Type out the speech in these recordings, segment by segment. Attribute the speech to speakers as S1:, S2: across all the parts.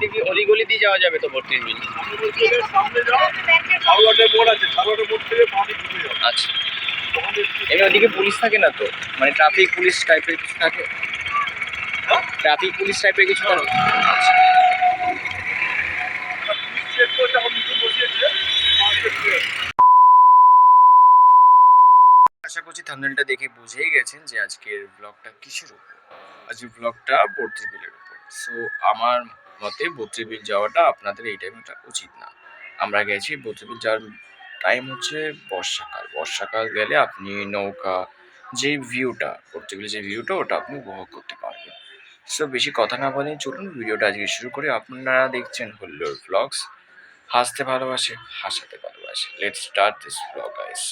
S1: থেকে অলিগলি দিয়ে যাওয়া যাবে তো
S2: ঢুকে যাও
S1: আচ্ছা। এমনি ওদিকে পুলিশ থাকে না তো? মানে ট্রাফিক পুলিশ টাইপের কিছু থাকে? ট্রাফিক পুলিশ টাইপের কিছু থাকে? আচ্ছা। আশা করছি থামনেলটা দেখে বুঝেই গেছেন যে আজকের ব্লগটা কিসের উপর? আজকের ব্লগটা বর্তির বিলের উপর। সো আমার মতে বর্তির বিল যাওয়াটা আপনাদের এই টাইমটা উচিত না। আমরা গেছি বর্তির বিল যাওয়ার টাইম হচ্ছে বর্ষাকাল। বর্ষাকাল গেলে আপনি নৌকা, যে ভিউটা বর্তির বিলের যে ভিউটা ওটা আপনি উপভোগ করতে পারবেন। সো বেশি কথা না বলে চলুন, ভিডিওটা আজকে শুরু করে। আপনারা দেখছেন হল্লোর ব্লগস হাসতে ভালোবাসে, হাসাতে ভালোবাসে। Let's start this blog guys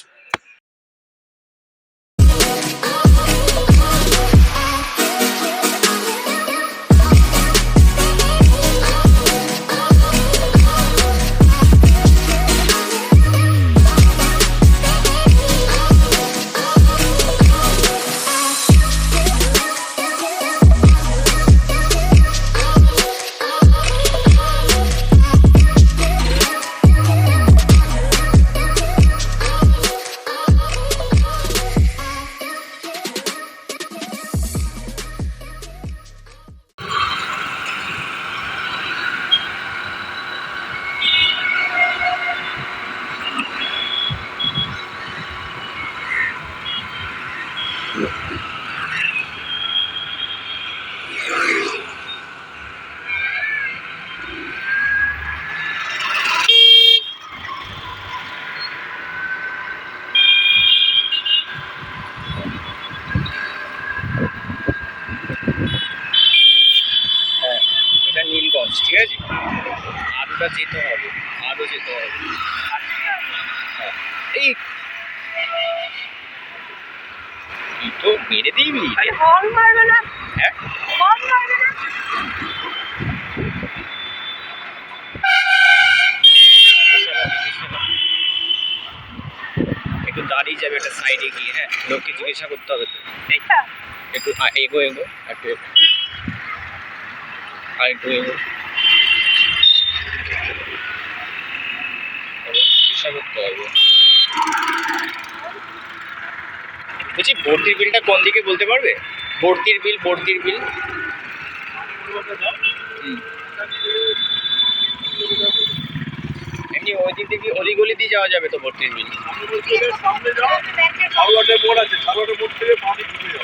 S1: Nilganj ঠিক আছে? আরোটা যেতে হবে আরও যেতে হবে। হ্যাঁ এই তুই তো মেরে দিবি
S3: না।
S1: হ্যাঁ?
S3: না।
S1: একটু দাঁড়িয়ে যাবে একটা সাইডে গিয়ে হ্যাঁ? লোককে জিজ্ঞাসা করতে হবে তো। এই একটু এগো এগো একটু। আর একটু এগো জিজ্ঞাসা করতে হবে। বলছি ভর্তির বিলটা কোন দিকে বলতে পারবে? ভর্তির বিল ভর্তির বিল। এমনি ওই দিক থেকে অলিগলি দিয়ে যাওয়া যাবে তো ভর্তির বিল?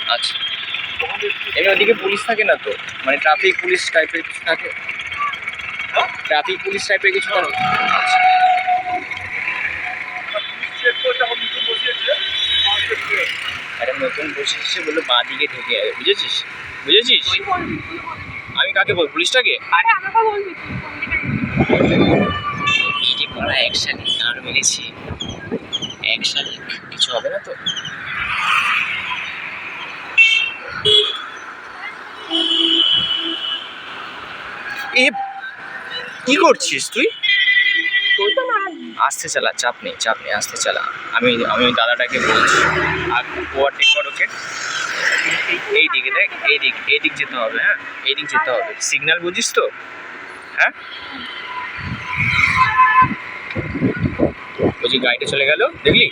S1: আচ্ছা। এমনি ওদিকে পুলিশ থাকে না তো? মানে ট্রাফিক পুলিশ টাইপের কিছু থাকে? ট্রাফিক পুলিশ টাইপের কিছু থাকে আচ্ছা
S2: চেক করতে এখন নতুন বসিয়েছে পাঁচটা ট্রেন
S1: একটা নতুন বসে এসে বলল বাঁ দিকে ঢুকে যাবে বুঝেছিস? বুঝেছিস? আমি কাকে বল পুলিশটাকে?
S3: আরে আমাকে বলবি তুই কোন দিকে
S1: এই যে করা একসাথে আর মেরেছি। একসাথে কিছু হবে না তো? এ কি করছিস তুই? আসতে চালা, চাপ নেই চাপ নেই, আসতে চালা। আমি আমি দাদাটাকে বলছি, আর ওভারটেক কর ওকে। এই দিকে দেখ, এই দিক এই দিক যেতে হবে হ্যাঁ? এই দিক যেতে হবে। সিগন্যাল বুঝিস তো? হ্যাঁ? বলছি, গাড়িটা চলে গেল, দেখলি?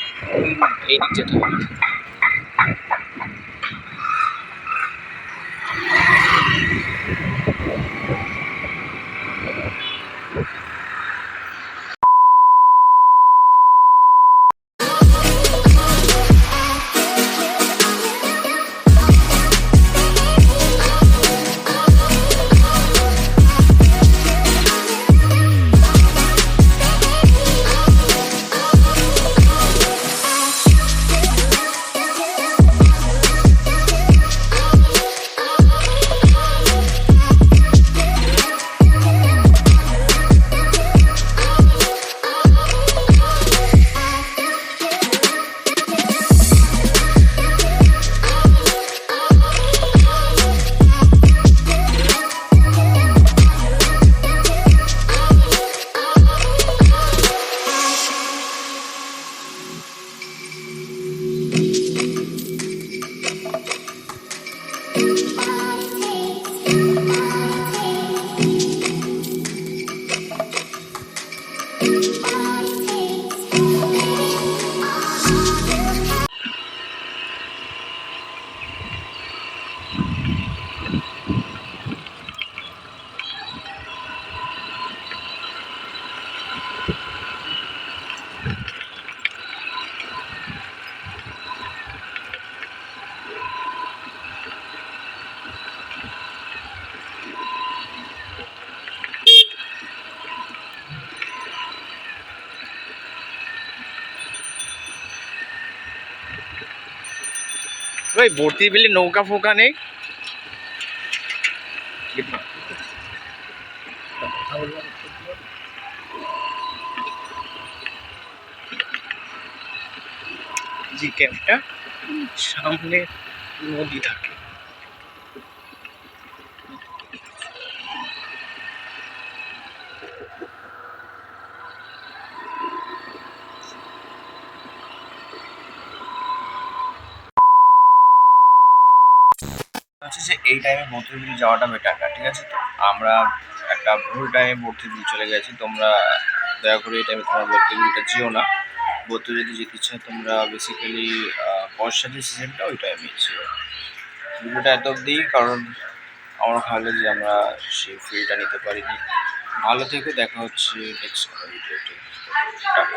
S1: এই দিক যেতে হবে। ওই ভর্তি বিলে নৌকা ফোকা নেই। জি ক্যাবটা সামনে নদী থাকে। হচ্ছে যে এই টাইমে বত্রিবিল যাওয়াটা বেটার না ঠিক আছে তো? আমরা একটা ভুল টাইমে বত্রিবিল চলে গেছি, তোমরা দয়া করে এই টাইমে তোমরা বত্রিবিলটা যেও না। বত্রিবিল যদি যেতে ইচ্ছা তোমরা বেসিক্যালি বর্ষার যে সিজনটা ওই টাইমে যেও ভিডিওটা এত অব্দি কারণ আমার ভালো যে আমরা সেই ফিলটা নিতে পারিনি। ভালো থেকে, দেখা হচ্ছে নেক্সট ভিডিওতে টাটা।